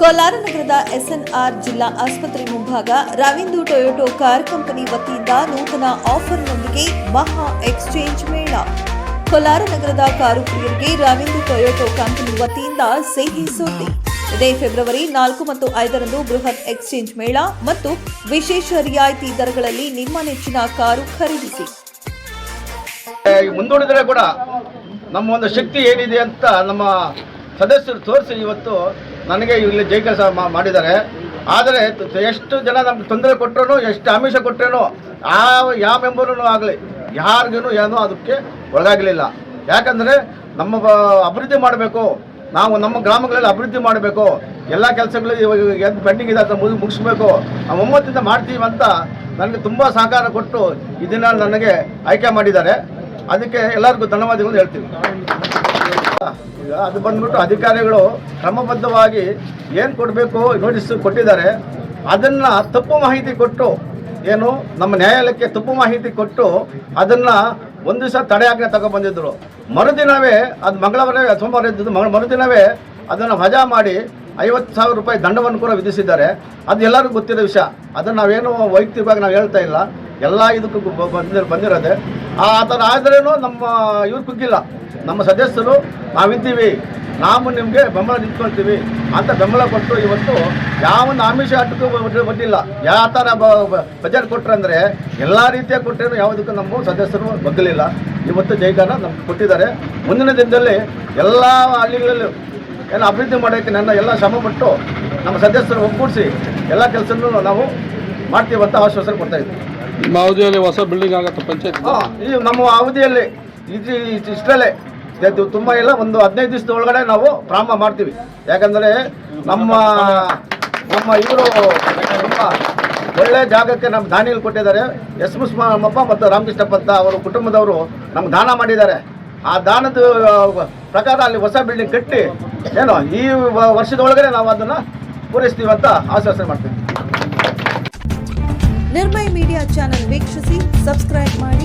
ಕೋಲಾರ ನಗರದ ಎಸ್ಎನ್ಆರ್ ಜಿಲ್ಲಾ ಆಸ್ಪತ್ರೆ ಮುಂಭಾಗ ರವೀಂದು ಟೊಯೋಟೋ ಕಾರ್ ಕಂಪನಿ ವತಿಯಿಂದ ನೂತನ ಆಫರ್ನೊಂದಿಗೆ ಮಹಾ ಎಕ್ಸ್ಚೇಂಜ್ ಮೇಳ. ಕೋಲಾರ ನಗರದ ಕಾರು ಪ್ರಿಯರಿಗೆ ರವೀಂದ್ರ ಟೊಯೋಟೋ ಕಂಪನಿ ವತಿಯಿಂದ ಸಿಹಿ ಸುದ್ದಿ. ಇದೇ ಫೆಬ್ರವರಿ ನಾಲ್ಕು ಮತ್ತು ಐದರಂದು ಬೃಹತ್ ಎಕ್ಸ್ಚೇಂಜ್ ಮೇಳ ಮತ್ತು ವಿಶೇಷ ರಿಯಾಯಿತಿ ದರಗಳಲ್ಲಿ ನಿಮ್ಮ ನೆಚ್ಚಿನ ಕಾರು ಖರೀದಿಸಿ. ಮುಂದೂಡಿದರೆ ಕೂಡ ನಮ್ಮ ಒಂದು ಶಕ್ತಿ ಏನಿದೆ ಅಂತ ನಮ್ಮ ಸದಸ್ಯರು ತೋರಿಸಿ ಇವತ್ತು ನನಗೆ ಇಲ್ಲಿ ಜೈ ಕೆಲಸ ಮಾಡಿದ್ದಾರೆ. ಆದರೆ ಎಷ್ಟು ಜನ ನಮ್ಗೆ ತೊಂದರೆ ಕೊಟ್ಟರು ಎಷ್ಟು ಆಮಿಷ ಕೊಟ್ಟರೇನೋ ಯಾವ ಯಾವ ಮೆಂಬರೂ ಆಗಲಿ ಯಾರಿಗೂ ಏನೋ ಅದಕ್ಕೆ ಒಳಗಾಗಲಿಲ್ಲ. ಯಾಕಂದರೆ ನಮ್ಮ ಅಭಿವೃದ್ಧಿ ಮಾಡಬೇಕು. ನಾವು ನಮ್ಮ ಗ್ರಾಮಗಳಲ್ಲಿ ಅಭಿವೃದ್ಧಿ ಮಾಡಬೇಕು. ಎಲ್ಲ ಕೆಲಸಗಳು ಎದ್ದು ಪೆಂಡಿಂಗ್ ಇದೆ ಅಂತ ಮುಗಿ ಮುಗಿಸ್ಬೇಕು. ಒಮ್ಮತ್ತಿಂದ ಮಾಡ್ತೀವಿ ಅಂತ ನನಗೆ ತುಂಬ ಸಹಕಾರ ಕೊಟ್ಟು ಇದನ್ನ ನನಗೆ ಆಯ್ಕೆ ಮಾಡಿದ್ದಾರೆ. ಅದಕ್ಕೆ ಎಲ್ಲರಿಗೂ ಧನ್ಯವಾದಗಳು ಹೇಳ್ತೀನಿ. ಅದು ಬಂದ್ಬಿಟ್ಟು ಅಧಿಕಾರಿಗಳು ಕ್ರಮಬದ್ಧವಾಗಿ ಏನು ಕೊಡಬೇಕು ನೋಟಿಸ್ ಕೊಟ್ಟಿದ್ದಾರೆ, ಅದನ್ನು ತಪ್ಪು ಮಾಹಿತಿ ಕೊಟ್ಟು, ಏನು ನಮ್ಮ ನ್ಯಾಯಾಲಯಕ್ಕೆ ತಪ್ಪು ಮಾಹಿತಿ ಕೊಟ್ಟು ಅದನ್ನು ಒಂದು ದಿವಸ ತಡೆಯಾಜ್ಞೆ ತಗೊಬಂದಿದ್ದರು ಮರುದಿನವೇ ಅದು ಮಂಗಳವಾರ ಸೋಮವಾರ ಇದ್ದದ್ದು ಮರು- ಮರುದಿನವೇ ಅದನ್ನು ವಜಾ ಮಾಡಿ ಐವತ್ತು ಸಾವಿರ ರೂಪಾಯಿ ದಂಡವನ್ನು ಕೂಡ ವಿಧಿಸಿದ್ದಾರೆ. ಅದು ಎಲ್ಲರಿಗೂ ಗೊತ್ತಿರೋ ವಿಷಯ. ಅದನ್ನು ನಾವೇನು ವೈಯಕ್ತಿಕವಾಗಿ ನಾವು ಹೇಳ್ತಾ ಇಲ್ಲ. ಎಲ್ಲ ಇದಕ್ಕೂ ಬಂದಿರೋದೆ. ಆ ಥರ ಆದ್ರೇನು ನಮ್ಮ ಇವ್ರು ಕುಗ್ಗಿಲ್ಲ. ನಮ್ಮ ಸದಸ್ಯರು ನಾವಿದ್ದೀವಿ. ನಾವು ನಿಮಗೆ ಬೆಂಬಲ ನಿಂತ್ಕೊಳ್ತೀವಿ. ಅಂತ ಬೆಂಬಲ ಕೊಟ್ಟು ಇವತ್ತು ಯಾವೊಂದು ಆಮಿಷ ಆಟಕ್ಕೂ ಬಂದಿಲ್ಲ ಯಾವ ಥರ ಬಜೆಟ್ ಕೊಟ್ಟರೆ ಅಂದರೆ ಎಲ್ಲ ರೀತಿಯ ಕೊಟ್ಟರೆ ಯಾವುದಕ್ಕೂ ನಮ್ಮ ಸದಸ್ಯರು ಬಗ್ಗಲಿಲ್ಲ. ಇವತ್ತು ಜೈಕಾರ ನಮ್ಗೆ ಕೊಟ್ಟಿದ್ದಾರೆ. ಮುಂದಿನ ದಿನದಲ್ಲಿ ಎಲ್ಲ ಹಳ್ಳಿಗಳಲ್ಲೂ ಏನು ಅಭಿವೃದ್ಧಿ ಮಾಡೋಕ್ಕೆ ನನ್ನ ಎಲ್ಲ ಶ್ರಮಪಟ್ಟು ನಮ್ಮ ಸದಸ್ಯರು ಒಗ್ಗೂಡಿಸಿ ಎಲ್ಲ ಕೆಲಸನೂ ನಾವು ಮಾಡ್ತೀವಿ ಅಂತ ಆಶ್ವಾಸನೆ ಕೊಡ್ತಾ ಇದ್ದೀವಿ ನಿಮ್ಮ ಅವಧಿಯಲ್ಲಿ ಹೊಸ ಬಿಲ್ಡಿಂಗ್ ಆಗುತ್ತೆ ಪಂಚಾಯತ್ ಹಾ, ಈ ನಮ್ಮ ಅವಧಿಯಲ್ಲಿ ಇದು ಇಷ್ಟರಲ್ಲೇ ಇದು ತುಂಬ ಇಲ್ಲ, ಒಂದು ಹದಿನೈದು ದಿವಸದ ಒಳಗಡೆ ನಾವು ಪ್ರಾರಂಭ ಮಾಡ್ತೀವಿ. ಯಾಕಂದರೆ ನಮ್ಮ ನಮ್ಮ ಇವರು ತುಂಬ ಒಳ್ಳೆ ಜಾಗಕ್ಕೆ ನಮ್ಮ ದಾನಿಯಲ್ಲಿ ಕೊಟ್ಟಿದ್ದಾರೆ. ಎಸ್ ಮುಸ್ಮಪ್ಪ ಮತ್ತು ರಾಮಕೃಷ್ಣಪ್ಪ ಅಂತ ಅವರು ಕುಟುಂಬದವರು ನಮ್ಗೆ ದಾನ ಮಾಡಿದ್ದಾರೆ. ಆ ದಾನದ ಪ್ರಕಾರ ಅಲ್ಲಿ ಹೊಸ ಬಿಲ್ಡಿಂಗ್ ಕಟ್ಟಿ ಏನೋ ಈ ವರ್ಷದ ಒಳಗಡೆ ನಾವು ಅದನ್ನು ಪೂರೈಸ್ತೀವಿ ಅಂತ ಆಶ್ವಾಸನೆ ಮಾಡ್ತೀವಿ. ನಿರ್ಮಯ ಮೀಡಿಯಾ ಚಾನೆಲ್ ವೀಕ್ಷಿಸಿ, ಸಬ್ಸ್ಕ್ರೈಬ್ ಮಾಡಿ.